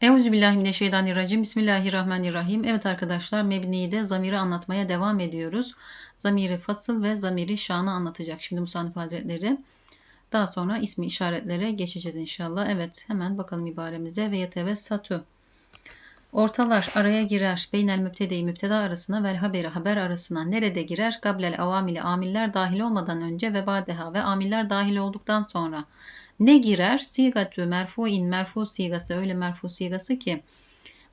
Euzubillahimineşşeytanirracim. Bismillahirrahmanirrahim. Evet arkadaşlar Mebni'de zamiri anlatmaya devam ediyoruz. Zamiri fasıl ve zamiri şanı anlatacak şimdi Musannif Hazretleri. Daha sonra ismi işaretlere geçeceğiz inşallah. Evet hemen bakalım ibaremize. Ve yeteve satu. Ortalar araya girer. Beynel mübtede mübteda arasına vel haberi haber arasına. Nerede girer? Gablel avamili amiller dahil olmadan önce ve badeha ve amiller dahil olduktan sonra. Ne girer? Sigatü merfuin merfu sigası öyle merfu sigası ki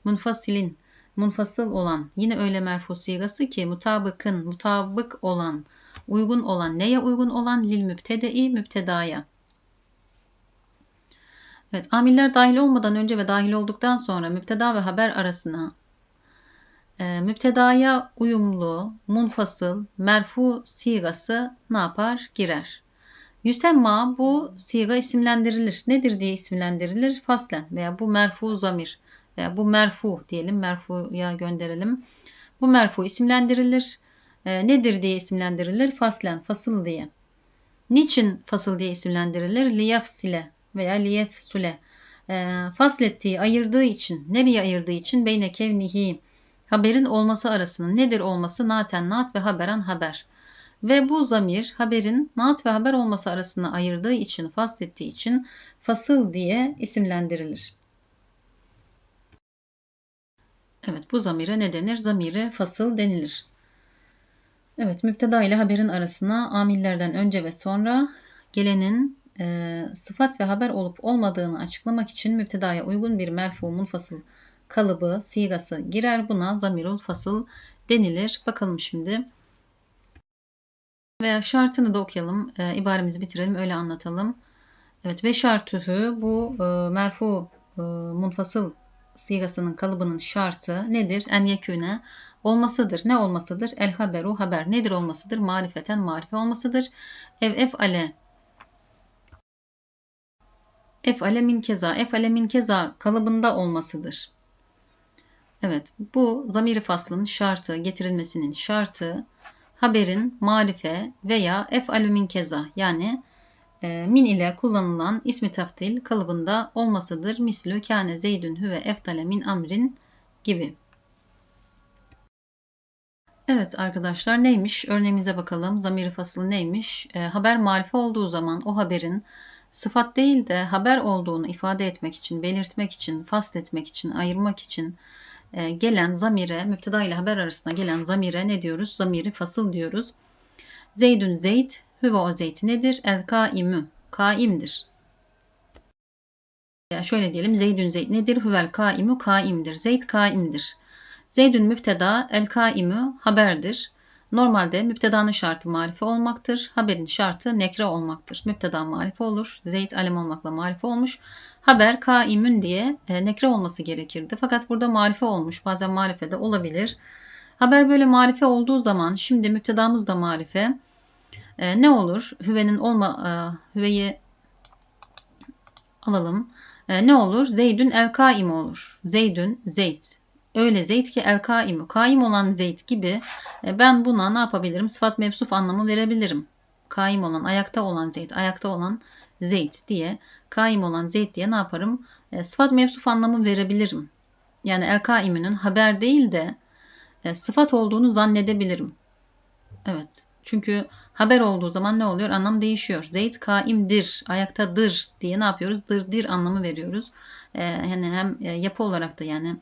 munfasilin munfasıl olan yine öyle merfu sigası ki mutabıkın mutabık olan uygun olan neye uygun olan lil mübtedei mübtedaya. Evet, amiller dahil olmadan önce ve dahil olduktan sonra müpteda ve haber arasına e, müptedaya uyumlu, munfasıl, merfu sigası ne yapar? Girer. Yüsemma bu siga isimlendirilir. Nedir diye isimlendirilir? Faslen veya bu merfu zamir veya bu merfu diyelim merfuya gönderelim. Bu merfu isimlendirilir. E, nedir diye isimlendirilir? Faslen, fasıl diye. Niçin fasıl diye isimlendirilir? Liyafsile veya liyefsule. E, faslettiği, ayırdığı için, nereye ayırdığı için? Beyne kevnihi. Haberin olması arasının nedir olması? Naten nat ve haberan haber. Ve bu zamir haberin naat ve haber olması arasında ayırdığı için, faslettiği için fasıl diye isimlendirilir. Evet bu zamire ne denir? Zamire fasıl denilir. Evet müpteda ile haberin arasına amillerden önce ve sonra gelenin e, sıfat ve haber olup olmadığını açıklamak için müptedaya uygun bir merfu munfasıl kalıbı, sigası girer. Buna zamirul fasıl denilir. Bakalım şimdi veya şartını da okuyalım. E, ibaremizi bitirelim öyle anlatalım. Evet ve şartühü bu e, merfu e, munfasıl sigasının kalıbının şartı nedir? En yeküne olmasıdır. Ne olmasıdır? El haberu haber. Nedir olmasıdır? Marifeten marife olmasıdır. Ev ef ale efale min keza, efale min keza kalıbında olmasıdır. Evet, bu zamiri faslın şartı, getirilmesinin şartı haberin marife veya ef'alü min keza yani e, min ile kullanılan ismi taftil kalıbında olmasıdır. Mislü kâne zeydün hüve eftale min amrin gibi. Evet arkadaşlar neymiş? Örneğimize bakalım. Zamiri faslı neymiş? E, haber marife olduğu zaman o haberin sıfat değil de haber olduğunu ifade etmek için, belirtmek için, fasletmek için, ayırmak için gelen zamire, müpteda ile haber arasında gelen zamire ne diyoruz? Zamiri fasıl diyoruz. Zeydün zeyd, hüve o zeyd nedir? El kaimü, kaimdir. Ya şöyle diyelim, zeydün zeyd nedir? Hüvel kaimü, kaimdir. Zeyd kaimdir. Zeydün müpteda, el kaimü haberdir. Normalde müptedanın şartı marife olmaktır. Haberin şartı nekre olmaktır. Müpteda marife olur. Zeyd alem olmakla marife olmuş. Haber kaimün diye e, nekre olması gerekirdi. Fakat burada marife olmuş. Bazen marife de olabilir. Haber böyle marife olduğu zaman şimdi müptedamız da marife. E, ne olur? Hüvenin olma e, hüveyi alalım. E, ne olur? Zeydün el kaim olur. Zeydün zeyd. Öyle Zeyd ki el kaimu. Kaim olan Zeyd gibi e, ben buna ne yapabilirim? Sıfat mevsuf anlamı verebilirim. Kaim olan, ayakta olan Zeyd, ayakta olan Zeyd diye, kaim olan Zeyd diye ne yaparım? E, sıfat mevsuf anlamı verebilirim. Yani el kaiminin haber değil de e, sıfat olduğunu zannedebilirim. Evet. Çünkü haber olduğu zaman ne oluyor? Anlam değişiyor. Zeyd kaimdir, ayaktadır diye ne yapıyoruz? Dırdir anlamı veriyoruz. Ee, yani hem yapı olarak da yani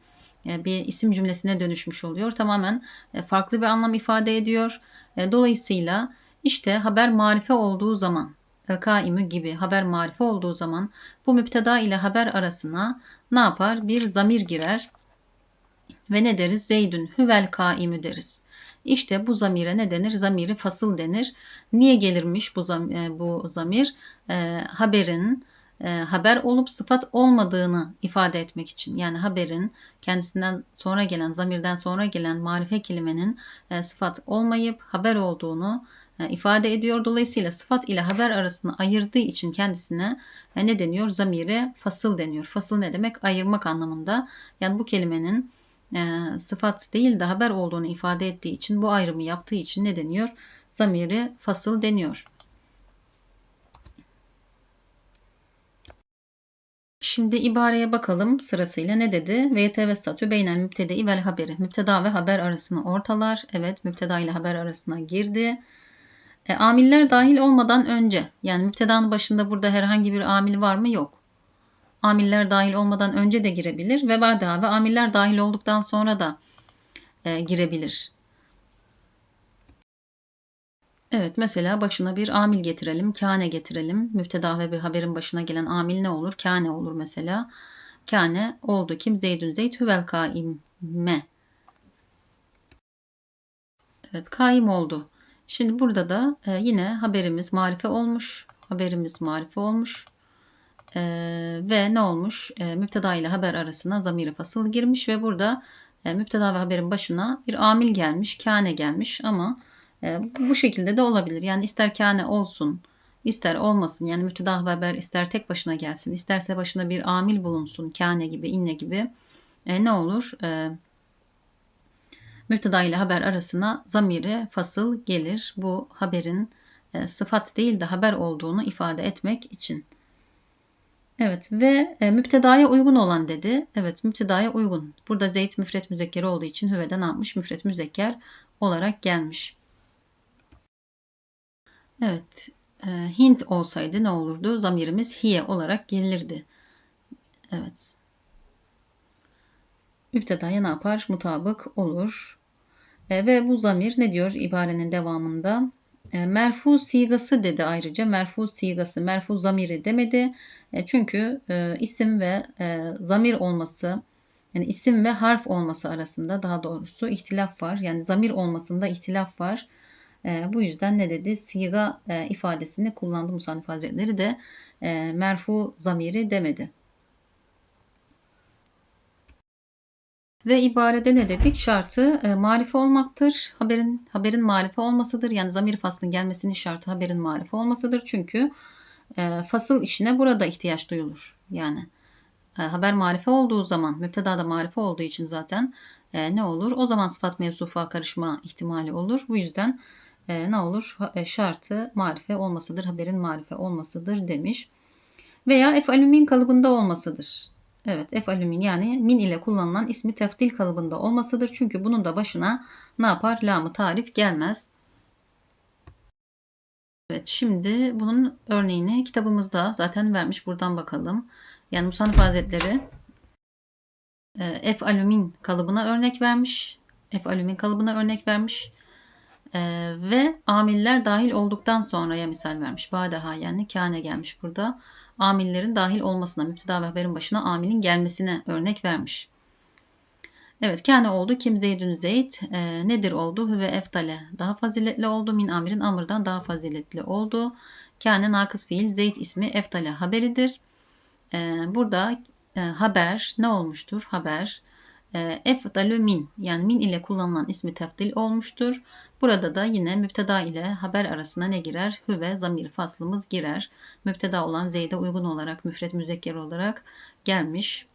bir isim cümlesine dönüşmüş oluyor. Tamamen e, farklı bir anlam ifade ediyor. E, dolayısıyla işte haber marife olduğu zaman el-kaimü gibi haber marife olduğu zaman bu müpteda ile haber arasına ne yapar? Bir zamir girer ve ne deriz? Zeydün hüvel kaimü deriz. İşte bu zamire ne denir? Zamiri fasıl denir. Niye gelirmiş bu, zam bu zamir? E, haberin e, haber olup sıfat olmadığını ifade etmek için. Yani haberin kendisinden sonra gelen, zamirden sonra gelen marife kelimenin e, sıfat olmayıp haber olduğunu e, ifade ediyor. Dolayısıyla sıfat ile haber arasını ayırdığı için kendisine ne deniyor? Zamire fasıl deniyor. Fasıl ne demek? Ayırmak anlamında. Yani bu kelimenin sıfat değil de haber olduğunu ifade ettiği için bu ayrımı yaptığı için ne deniyor? Zamiri fasıl deniyor. Şimdi ibareye bakalım sırasıyla ne dedi? VT statü beynel mübtede vel haberi. Mübteda ve haber arasını ortalar. Evet mübteda ile haber arasına girdi. E, amiller dahil olmadan önce yani mübtedanın başında burada herhangi bir amil var mı? Yok. Amiller dahil olmadan önce de girebilir ve ba'da ve amiller dahil olduktan sonra da e, girebilir. Evet mesela başına bir amil getirelim. Kâne getirelim. Müfteda ve bir haberin başına gelen amil ne olur? Kâne olur mesela. Kâne oldu kim? Zeydün zeyd hüvel kaime. Evet kaim oldu. Şimdi burada da e, yine haberimiz marife olmuş. Haberimiz marife olmuş. E, ve ne olmuş? E, müpteda ile haber arasına zamiri fasıl girmiş ve burada e, müpteda ve haberin başına bir amil gelmiş. Kâne gelmiş ama bu şekilde de olabilir. Yani ister kâne olsun, ister olmasın. Yani müpteda haber ister tek başına gelsin, isterse başına bir amil bulunsun. Kâne gibi, inne gibi. E, ne olur? E, müpteda ile haber arasına zamiri fasıl gelir. Bu haberin e, sıfat değil de haber olduğunu ifade etmek için. Evet ve e, müptedaya uygun olan dedi. Evet müptedaya uygun. Burada zeyt müfret müzekkeri olduğu için hüvede ne yapmış? Müfret müzekker olarak gelmiş. Evet. E, Hint olsaydı ne olurdu? Zamirimiz hiye olarak gelirdi. Evet. Müptedaya ne yapar? Mutabık olur. E, ve bu zamir ne diyor ibarenin devamında? E, merfu sigası dedi ayrıca. Merfu sigası, merfu zamiri demedi. E, çünkü e, isim ve e, zamir olması, yani isim ve harf olması arasında daha doğrusu ihtilaf var. Yani zamir olmasında ihtilaf var. E, bu yüzden ne dedi? Siga e, ifadesini kullandı Musannif Hazretleri de e, merfu zamiri demedi. Ve ibarede ne dedik? Şartı e, marife olmaktır. Haberin haberin marife olmasıdır. Yani zamir faslın gelmesinin şartı haberin marife olmasıdır. Çünkü e, fasıl işine burada ihtiyaç duyulur. Yani e, haber marife olduğu zaman, müpteda da marife olduğu için zaten e, ne olur? O zaman sıfat mevsufa karışma ihtimali olur. Bu yüzden e, ne olur? E, şartı marife olmasıdır, haberin marife olmasıdır demiş. Veya efalümin kalıbında olmasıdır. Evet, efalümin yani min ile kullanılan ismi teftil kalıbında olmasıdır. Çünkü bunun da başına ne yapar? Lamı tarif gelmez. Evet, şimdi bunun örneğini kitabımızda zaten vermiş. Buradan bakalım. Yani Musannif Hazretleri e, F alümin kalıbına örnek vermiş. F alümin kalıbına örnek vermiş. Ee, ve amiller dahil olduktan sonraya misal vermiş. Badaha yani kâne gelmiş burada. Amillerin dahil olmasına, müpteda ve haberin başına amilin gelmesine örnek vermiş. Evet, kâne oldu. Kim zeydün zeyd. E, nedir oldu? Hüve eftale. Daha faziletli oldu. Min amirin amırdan daha faziletli oldu. Kâne nakıs fiil. Zeyd ismi eftale haberidir. E, burada e, haber ne olmuştur? Haber e, efdalü min yani min ile kullanılan ismi tefdil olmuştur. Burada da yine müpteda ile haber arasına ne girer? Hü ve zamir faslımız girer. Müpteda olan zeyde uygun olarak müfret müzekker olarak gelmiş.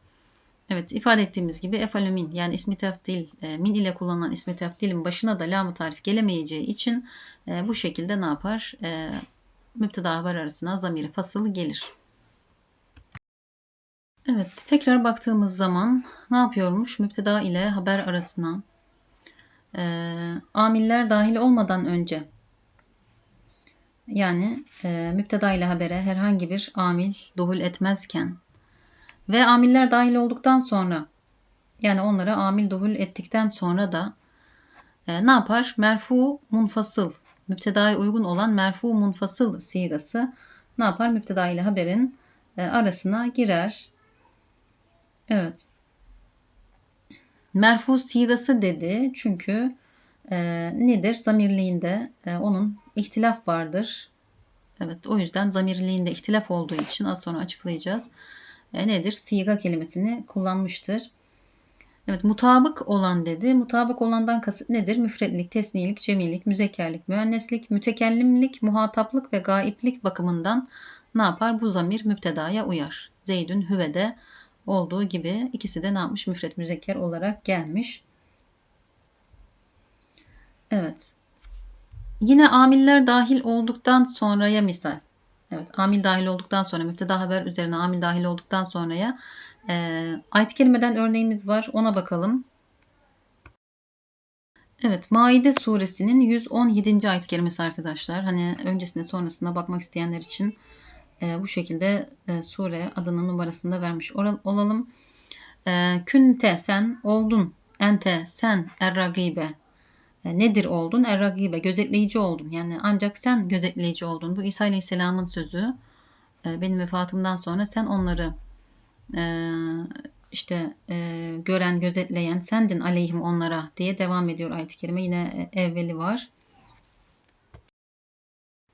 Evet ifade ettiğimiz gibi efalü min yani ismi tefdil e, min ile kullanılan ismi tefdilin başına da lam tarif gelemeyeceği için e, bu şekilde ne yapar? E, müpteda haber arasına zamiri fasıl gelir. Evet, tekrar baktığımız zaman ne yapıyormuş? Müpteda ile haber arasına e, amiller dahil olmadan önce yani e, müpteda ile habere herhangi bir amil duhul etmezken ve amiller dahil olduktan sonra yani onlara amil duhul ettikten sonra da e, ne yapar? Merfu munfasıl, müptedaya uygun olan merfu munfasıl sigası ne yapar? Müpteda ile haberin e, arasına girer Evet. Merfu sigası dedi çünkü e, nedir? Zamirliğinde e, onun ihtilaf vardır. Evet o yüzden zamirliğinde ihtilaf olduğu için az sonra açıklayacağız. E, nedir? Siga kelimesini kullanmıştır. Evet mutabık olan dedi. Mutabık olandan kasıt nedir? Müfretlik, tesniyelik, cemilik, müzekkerlik, müenneslik, mütekellimlik, muhataplık ve gaiplik bakımından ne yapar? Bu zamir müptedaya uyar. Zeydün hüvede olduğu gibi ikisi de ne yapmış? Müfret müzekker olarak gelmiş. Evet. Yine amiller dahil olduktan sonraya misal. Evet, amil dahil olduktan sonra, müpteda haber üzerine amil dahil olduktan sonraya e, ayet kelimeden örneğimiz var. Ona bakalım. Evet, Maide suresinin 117. ayet kelimesi arkadaşlar. Hani öncesinde sonrasına bakmak isteyenler için e, bu şekilde e, sure adının numarasını da vermiş olalım. E, künte sen oldun, ente sen erragibe e, nedir oldun? Erragibe gözetleyici oldun. Yani ancak sen gözetleyici oldun. Bu İsa Aleyhisselam'ın sözü. E, benim vefatımdan sonra sen onları e, işte e, gören, gözetleyen sendin aleyhim onlara diye devam ediyor ayet-i kerime. Yine e, evveli var.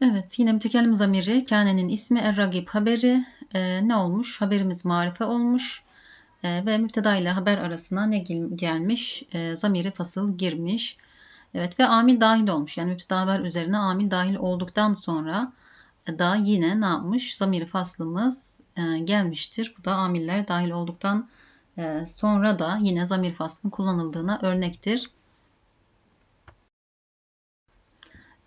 Evet yine mütekellim zamiri Kane'nin ismi Erragib haberi e, ne olmuş? Haberimiz marife olmuş e, ve müpteda ile haber arasına ne gelmiş? E, zamiri fasıl girmiş. Evet ve amil dahil olmuş. Yani müpteda haber üzerine amil dahil olduktan sonra da yine ne yapmış? Zamiri faslımız e, gelmiştir. Bu da amiller dahil olduktan e, sonra da yine zamir faslının kullanıldığına örnektir.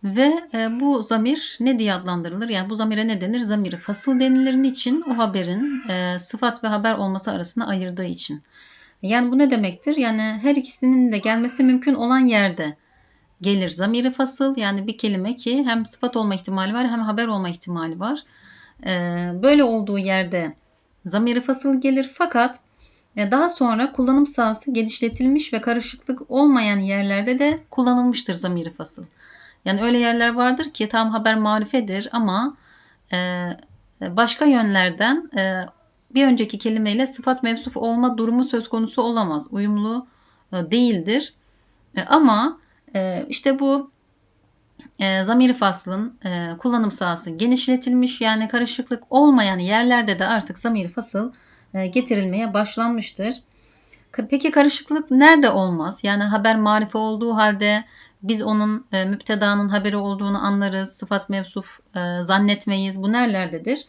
Ve e, bu zamir ne diye adlandırılır? Yani bu zamire ne denir? Zamiri fasıl denilir. Niçin? O haberin e, sıfat ve haber olması arasında ayırdığı için. Yani bu ne demektir? Yani her ikisinin de gelmesi mümkün olan yerde gelir zamiri fasıl. Yani bir kelime ki hem sıfat olma ihtimali var hem haber olma ihtimali var. E, böyle olduğu yerde zamiri fasıl gelir. Fakat e, daha sonra kullanım sahası genişletilmiş ve karışıklık olmayan yerlerde de kullanılmıştır zamiri fasıl. Yani öyle yerler vardır ki tam haber marifedir ama e, başka yönlerden e, bir önceki kelimeyle sıfat mevsuf olma durumu söz konusu olamaz. Uyumlu değildir. Ama işte bu zamiri faslın kullanım sahası genişletilmiş yani karışıklık olmayan yerlerde de artık zamiri fasıl getirilmeye başlanmıştır. Peki karışıklık nerede olmaz? Yani haber marife olduğu halde biz onun e, müptedanın haberi olduğunu anlarız. Sıfat mevsuf e, zannetmeyiz. Bu nerelerdedir?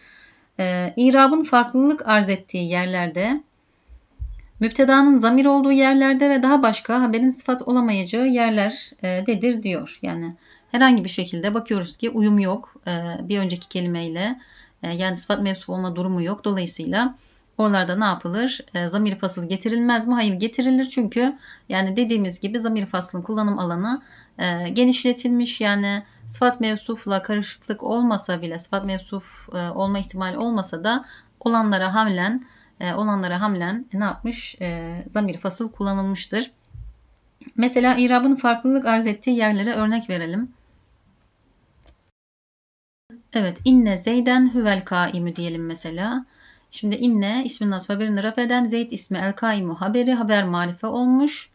E, İrabın farklılık arz ettiği yerlerde, müptedanın zamir olduğu yerlerde ve daha başka haberin sıfat olamayacağı yerlerdedir diyor. Yani herhangi bir şekilde bakıyoruz ki uyum yok e, bir önceki kelimeyle. E, yani sıfat mevsuf olma durumu yok. Dolayısıyla Oralarda ne yapılır? E, zamir fasıl getirilmez mi? Hayır getirilir çünkü yani dediğimiz gibi zamir faslın kullanım alanı e, genişletilmiş. Yani sıfat mevsufla karışıklık olmasa bile sıfat mevsuf e, olma ihtimali olmasa da olanlara hamlen e, olanlara hamlen e, ne yapmış? E, zamir fasıl kullanılmıştır. Mesela irabın farklılık arz ettiği yerlere örnek verelim. Evet, inne zeyden huvel kaimü diyelim mesela. Şimdi inne ismin nasb haberini raf eden Zeyd ismi el kaimu haberi haber marife olmuş.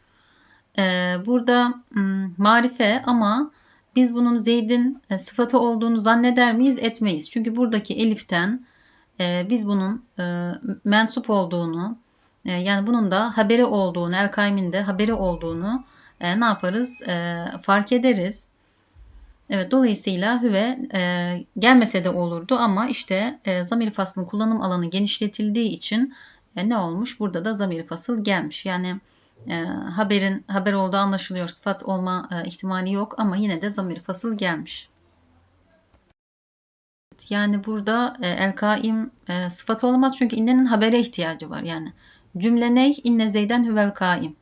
Ee, burada hmm, marife ama biz bunun Zeyd'in e, sıfatı olduğunu zanneder miyiz? Etmeyiz. Çünkü buradaki eliften e, biz bunun e, mensup olduğunu e, yani bunun da haberi olduğunu, el kaimin de haberi olduğunu e, ne yaparız? E, fark ederiz. Evet dolayısıyla hüve e, gelmese de olurdu ama işte e, zamir faslının kullanım alanı genişletildiği için e, ne olmuş? Burada da zamir fasıl gelmiş. Yani e, haberin haber olduğu anlaşılıyor. Sıfat olma e, ihtimali yok ama yine de zamir fasıl gelmiş. Yani burada e, el kaim e, sıfat olamaz çünkü innenin habere ihtiyacı var. Yani cümle ney? İnne zeyden hüvel kaim.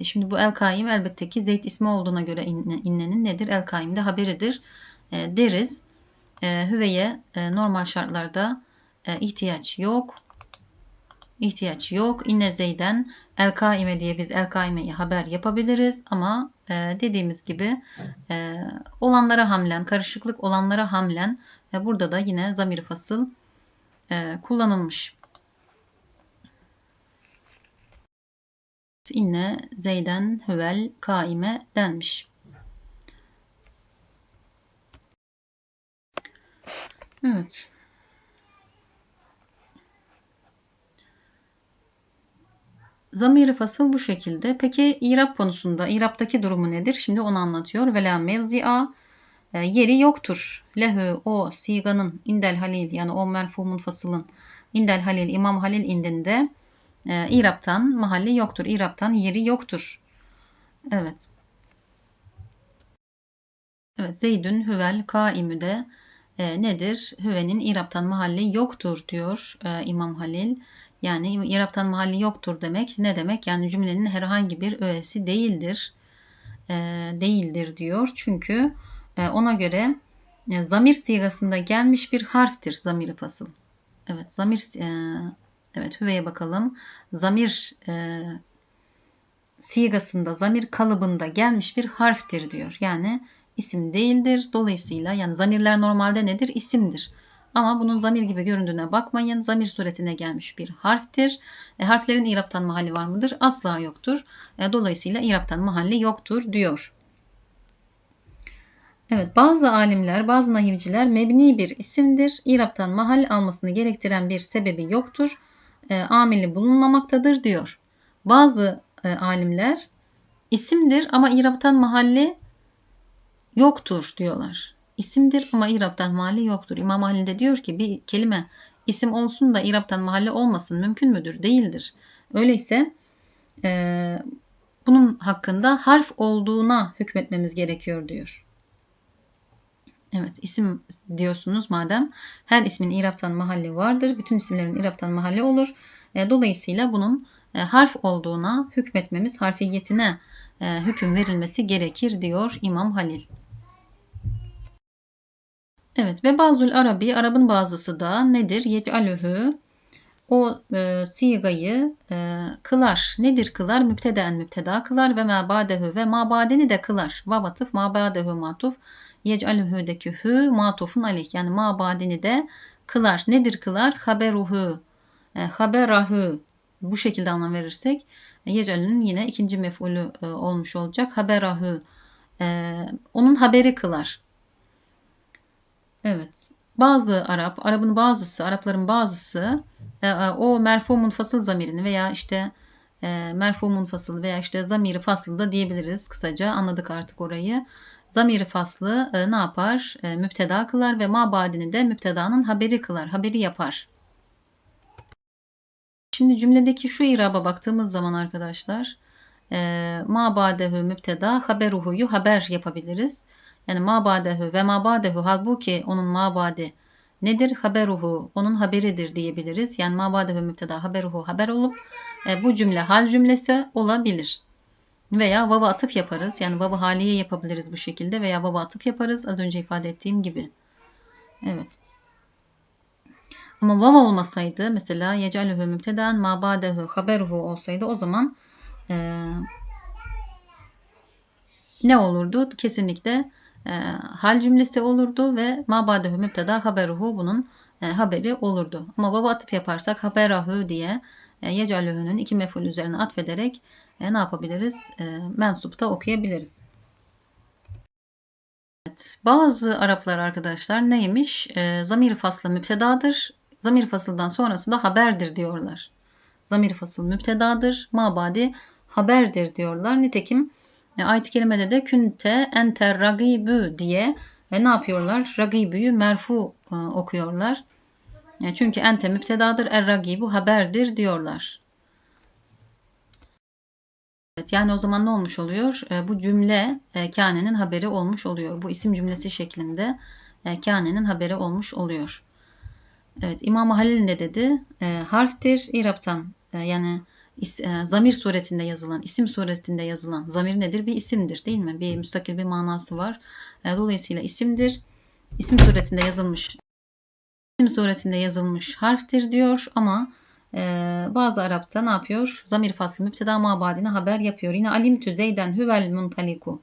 E şimdi bu el kaim elbette ki Zeyd ismi olduğuna göre innenin nedir? El kaimde haberidir e, deriz. E, hüveye e, normal şartlarda e, ihtiyaç yok. İhtiyaç yok. İnne Zeyden el kaime diye biz el kaimeyi haber yapabiliriz ama e, dediğimiz gibi e, olanlara hamlen, karışıklık olanlara hamlen e, burada da yine zamir fasıl e, kullanılmış. İnne zeyden hüvel kaime denmiş. Evet. Zamiri fasıl bu şekilde. Peki İrab konusunda, İrab'daki durumu nedir? Şimdi onu anlatıyor. Vela mevzi'a e, yeri yoktur. Lehü o siganın indel halil yani o merfumun fasılın indel halil İmam Halil indinde e, İrap'tan mahalli yoktur. İrap'tan yeri yoktur. Evet. Evet Zeydün Hüvel Kaimü de e, nedir? Hüvenin İrap'tan mahalli yoktur diyor e, İmam Halil. Yani İrap'tan mahalli yoktur demek ne demek? Yani cümlenin herhangi bir öğesi değildir. E, değildir diyor. Çünkü e, ona göre e, zamir sigasında gelmiş bir harftir zamiri fasıl. Evet zamir e, evet hüveye bakalım. Zamir e, sigasında, zamir kalıbında gelmiş bir harftir diyor. Yani isim değildir. Dolayısıyla yani zamirler normalde nedir? İsimdir. Ama bunun zamir gibi göründüğüne bakmayın. Zamir suretine gelmiş bir harftir. E, harflerin İrap'tan mahalli var mıdır? Asla yoktur. E, dolayısıyla İrap'tan mahalli yoktur diyor. Evet bazı alimler, bazı nahivciler mebni bir isimdir. İrap'tan mahal almasını gerektiren bir sebebi yoktur. E, amili bulunmamaktadır diyor. Bazı e, alimler isimdir ama İrap'tan mahalli yoktur diyorlar. İsimdir ama İrap'tan mahalli yoktur. İmam Halil de diyor ki bir kelime isim olsun da İrap'tan mahalli olmasın mümkün müdür? Değildir. Öyleyse e, bunun hakkında harf olduğuna hükmetmemiz gerekiyor diyor. Evet isim diyorsunuz madem her ismin İrap'tan mahalli vardır. Bütün isimlerin İrap'tan mahalli olur. E, dolayısıyla bunun e, harf olduğuna hükmetmemiz, harfiyetine e, hüküm verilmesi gerekir diyor İmam Halil. Evet ve bazul arabi, Arap'ın bazısı da nedir? Yec'alühü o e, sigayı e, kılar. Nedir kılar? Müpteden müpteda kılar ve mabadehu ve mabadeni de kılar. Vabatıf mabadehu matuf. Yec'alühü'deki hü matufun aleyh. Yani mabadeni de kılar. Nedir kılar? Haberuhu. E, haberahü. Bu şekilde anlam verirsek e, yec'alünün yine ikinci mef'ulü e, olmuş olacak. Haberahü. E, onun haberi kılar. Evet. Bazı Arap, Arap'ın bazısı, Arapların bazısı e, e, o merfu munfasıl zamirini veya işte e, merfu munfasıl veya işte zamiri faslı da diyebiliriz kısaca. Anladık artık orayı. Zamiri faslı e, ne yapar? E, müpteda kılar ve mabadini de müptedanın haberi kılar, haberi yapar. Şimdi cümledeki şu iraba baktığımız zaman arkadaşlar e, mabadehu müpteda haberuhu'yu haber yapabiliriz. Yani mabadehu ve mabadehu halbuki onun mabadi nedir? Haberuhu onun haberidir diyebiliriz. Yani mabadehu müpteda haberuhu haber olup e, bu cümle hal cümlesi olabilir. Veya baba atıf yaparız. Yani baba haliye yapabiliriz bu şekilde veya baba atıf yaparız az önce ifade ettiğim gibi. Evet. Ama vav olmasaydı mesela yecalühü müpteden mabadehu haberuhu olsaydı o zaman e, ne olurdu? Kesinlikle e, hal cümlesi olurdu ve mabadehu müpteda haberuhu bunun e, haberi olurdu. Ama baba atıf yaparsak haberahu diye e, yecalühünün iki meful üzerine atfederek e, ne yapabiliriz? E, mensupta okuyabiliriz. Evet, bazı Araplar arkadaşlar neymiş? E, zamir faslı müptedadır. Zamir fasıldan sonrası da haberdir diyorlar. Zamir fasıl müptedadır. Mabadi haberdir diyorlar. Nitekim e, ayet-i kerimede de künte enter ragibü diye ve ne yapıyorlar? Ragibü'yü merfu e, okuyorlar. E, çünkü ente müptedadır, er ragibu haberdir diyorlar. Yani o zaman ne olmuş oluyor? E, bu cümle e, kanenin haberi olmuş oluyor. Bu isim cümlesi şeklinde e, kanenin haberi olmuş oluyor. Evet, İmam Halil ne dedi? Harftir, İrap'tan e, yani zamir suretinde yazılan, isim suretinde yazılan zamir nedir? Bir isimdir değil mi? Bir müstakil bir manası var. Dolayısıyla isimdir. İsim suretinde yazılmış isim suretinde yazılmış harftir diyor ama bazı Arap'ta ne yapıyor? Zamir faslı müpteda mabadine haber yapıyor. Yine alimtü zeyden huvel muntaliku.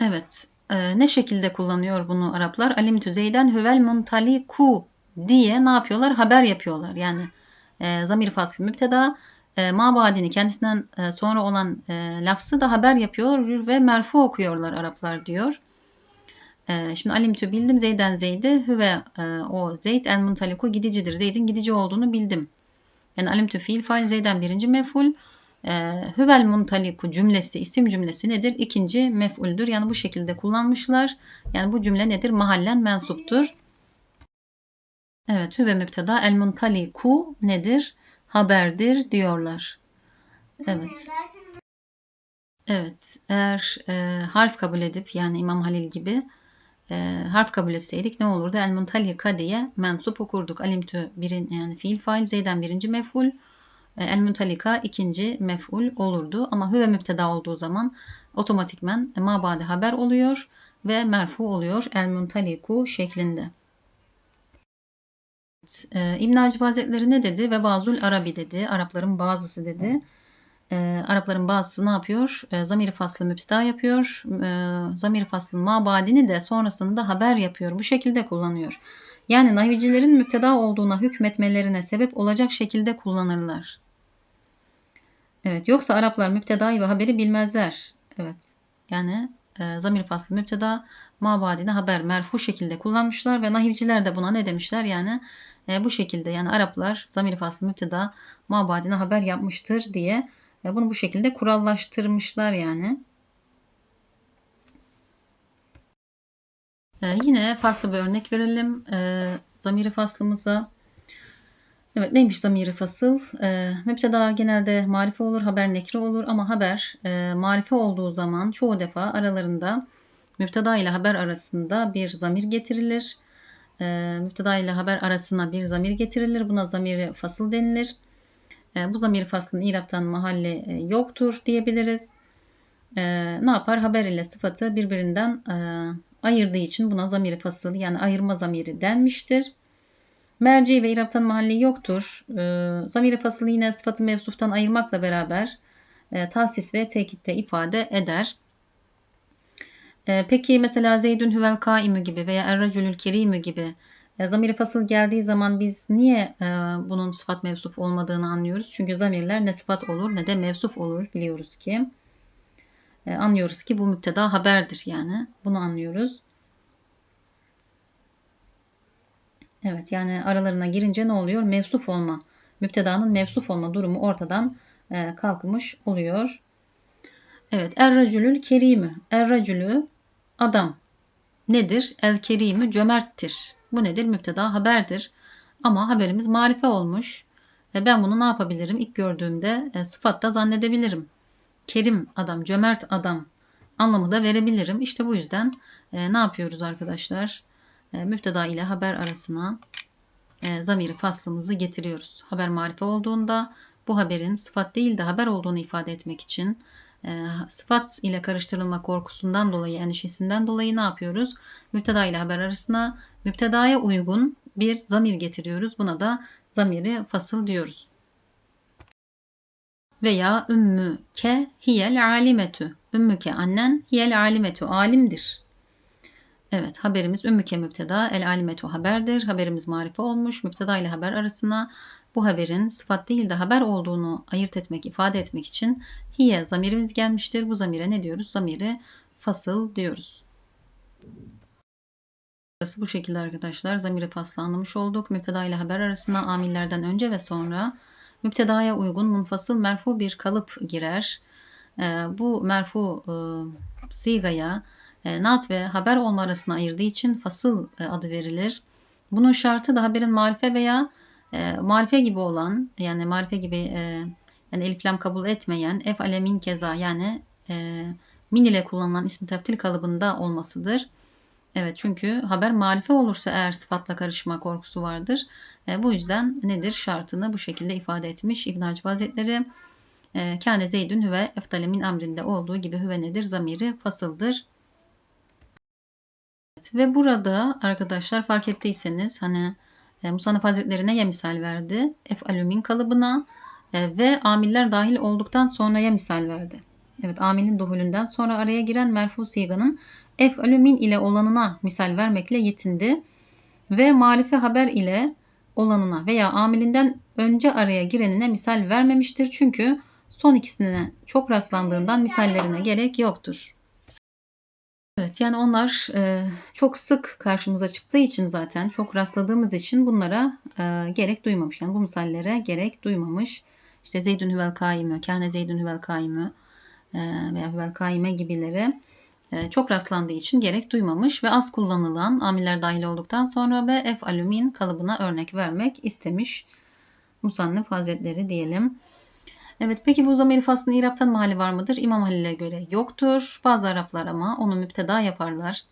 Evet. E, ne şekilde kullanıyor bunu Araplar? Alimtü zeyden huvel muntaliku diye ne yapıyorlar? Haber yapıyorlar. Yani e, zamir faslı müpteda e, mabadini kendisinden e, sonra olan e, lafzı da haber yapıyor ve merfu okuyorlar Araplar diyor. E, şimdi alimtü bildim Zeyden Zeydi hüve e, o Zeyd el muntaliku gidicidir. Zeyd'in gidici olduğunu bildim. Yani alimtü fiil fail Zeyden birinci meful. E, hüvel muntaliku cümlesi isim cümlesi nedir? İkinci mef'uldür. Yani bu şekilde kullanmışlar. Yani bu cümle nedir? Mahallen mensuptur. Evet, hüve müpteda el muntaliku nedir? Haberdir diyorlar. Evet. Evet, eğer e, harf kabul edip yani İmam Halil gibi e, harf kabul etseydik ne olurdu? El muntalika diye mensup okurduk. Alimtü birin, yani fiil fail Zeyden birinci mef'ul. E, el muntalika ikinci mef'ul olurdu. Ama hüve müpteda olduğu zaman otomatikmen mabade haber oluyor ve merfu oluyor. El muntaliku şeklinde. E, İbn Hacib Hazretleri ne dedi? Ve bazul Arabi dedi. Arapların bazısı dedi. E, Arapların bazısı ne yapıyor? E, zamiri faslı müpteda yapıyor. E, zamiri faslı mabadini de sonrasında haber yapıyor. Bu şekilde kullanıyor. Yani nahvicilerin müpteda olduğuna hükmetmelerine sebep olacak şekilde kullanırlar. Evet, yoksa Araplar müptedayı ve haberi bilmezler. Evet, yani e, zamir faslı müpteda, mabadine haber merfu şekilde kullanmışlar ve nahivciler de buna ne demişler? Yani e, bu şekilde yani Araplar zamir faslı müpteda, mabadine haber yapmıştır diye bunu bu şekilde kurallaştırmışlar yani. E, yine farklı bir örnek verelim e, zamiri faslımıza. Evet neymiş zamiri fasıl? E, müpteda genelde marife olur, haber nekre olur ama haber e, marife olduğu zaman çoğu defa aralarında müpteda ile haber arasında bir zamir getirilir. E, müpteda ile haber arasına bir zamir getirilir. Buna zamiri fasıl denilir. E, bu zamir faslının İrab'tan mahalli e, yoktur diyebiliriz. E, ne yapar? Haber ile sıfatı birbirinden e, ayırdığı için buna zamiri fasıl yani ayırma zamiri denmiştir. Merci ve iraptan mahalli yoktur. Zamiri fasılı yine sıfatı mevsuftan ayırmakla beraber tahsis ve tekitte ifade eder. Peki mesela Zeydün Hüvel Kaimü gibi veya Erracülül Kerimü gibi zamiri fasıl geldiği zaman biz niye e, bunun sıfat mevsuf olmadığını anlıyoruz. Çünkü zamirler ne sıfat olur ne de mevsuf olur biliyoruz ki. E, anlıyoruz ki bu müpteda haberdir yani. Bunu anlıyoruz. Evet yani aralarına girince ne oluyor? Mevsuf olma. Müptedanın mevsuf olma durumu ortadan e, kalkmış oluyor. Evet. Er-racülül kerimü. Er-racülü adam. Nedir? El kerimü cömerttir. Bu nedir? Müpteda haberdir. Ama haberimiz marife olmuş. E ben bunu ne yapabilirim? İlk gördüğümde e, sıfatta zannedebilirim. Kerim adam, cömert adam anlamı da verebilirim. İşte bu yüzden e, ne yapıyoruz arkadaşlar? E, müpteda ile haber arasına e, zamiri faslımızı getiriyoruz. Haber marife olduğunda bu haberin sıfat değil de haber olduğunu ifade etmek için e, sıfat ile karıştırılma korkusundan dolayı, endişesinden dolayı ne yapıyoruz? Müpteda ile haber arasına müptedaya uygun bir zamir getiriyoruz. Buna da zamiri fasıl diyoruz. Veya ümmüke hiyel alimetü. Ümmüke annen hiyel alimetü alimdir. Evet haberimiz ümmüke müpteda, el alimetu haberdir. Haberimiz marife olmuş. Müpteda ile haber arasına bu haberin sıfat değil de haber olduğunu ayırt etmek, ifade etmek için hiye zamirimiz gelmiştir. Bu zamire ne diyoruz? Zamiri fasıl diyoruz. Burası bu şekilde arkadaşlar. Zamiri faslı anlamış olduk. Müpteda ile haber arasına amillerden önce ve sonra müptedaya uygun munfasıl merfu bir kalıp girer. Ee, bu merfu e, sigaya e, nat ve haber olma arasına ayırdığı için fasıl e, adı verilir. Bunun şartı da haberin marife veya e, marife gibi olan yani marife gibi e, yani eliflam kabul etmeyen ef alemin keza yani e, min ile kullanılan ismi teftil kalıbında olmasıdır. Evet çünkü haber marife olursa eğer sıfatla karışma korkusu vardır. E, bu yüzden nedir şartını bu şekilde ifade etmiş İbn Hacib Hazretleri. E, Kâne zeydün hüve eftalemin amrinde olduğu gibi hüve nedir? Zamiri fasıldır. Ve burada arkadaşlar fark ettiyseniz hani e, Hazretleri ya misal verdi? Ef'alü kalıbına e, ve amiller dahil olduktan sonraya misal verdi. Evet amilin duhulünden sonra araya giren merfu siganın ef'alü min ile olanına misal vermekle yetindi. Ve marife haber ile olanına veya amilinden önce araya girenine misal vermemiştir. Çünkü son ikisine çok rastlandığından misallerine gerek yoktur. Yani onlar e, çok sık karşımıza çıktığı için zaten çok rastladığımız için bunlara e, gerek duymamış. Yani bu misallere gerek duymamış. İşte Zeydün Hüvel Kaimü, Kâne Zeydün Hüvel Kaimü e, veya Hüvel Kaime gibileri e, çok rastlandığı için gerek duymamış ve az kullanılan amiller dahil olduktan sonra ve F alümin kalıbına örnek vermek istemiş. Musannif Hazretleri diyelim. Evet peki bu zamiri faslının İrab'tan mahalli var mıdır? İmam Halil'e göre yoktur. Bazı Araplar ama onu müpteda yaparlar.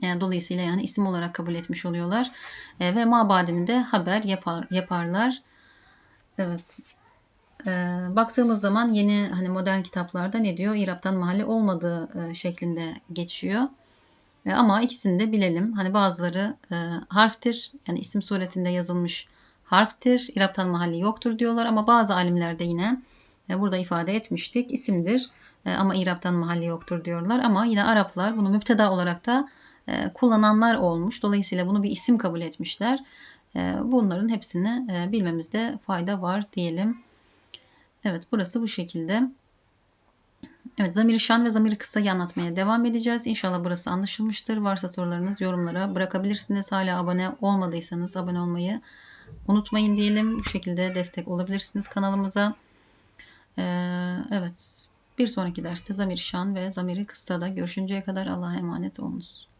Yani dolayısıyla yani isim olarak kabul etmiş oluyorlar. E, ve mabadini de haber yapar, yaparlar. Evet. E, baktığımız zaman yeni hani modern kitaplarda ne diyor? İraptan mahalle olmadığı e, şeklinde geçiyor. E, ama ikisini de bilelim. Hani bazıları e, harftir. Yani isim suretinde yazılmış harftir. İraptan mahalli yoktur diyorlar ama bazı alimler de yine e, burada ifade etmiştik. isimdir e, ama İraptan mahalli yoktur diyorlar. Ama yine Araplar bunu müpteda olarak da e, kullananlar olmuş. Dolayısıyla bunu bir isim kabul etmişler. Bunların hepsini bilmemizde fayda var diyelim. Evet burası bu şekilde. Evet zamiri şan ve zamiri kısayı anlatmaya devam edeceğiz. İnşallah burası anlaşılmıştır. Varsa sorularınız yorumlara bırakabilirsiniz. Hala abone olmadıysanız abone olmayı unutmayın diyelim. Bu şekilde destek olabilirsiniz kanalımıza. Ee, evet bir sonraki derste zamiri şan ve zamiri kıssada görüşünceye kadar Allah'a emanet olunuz.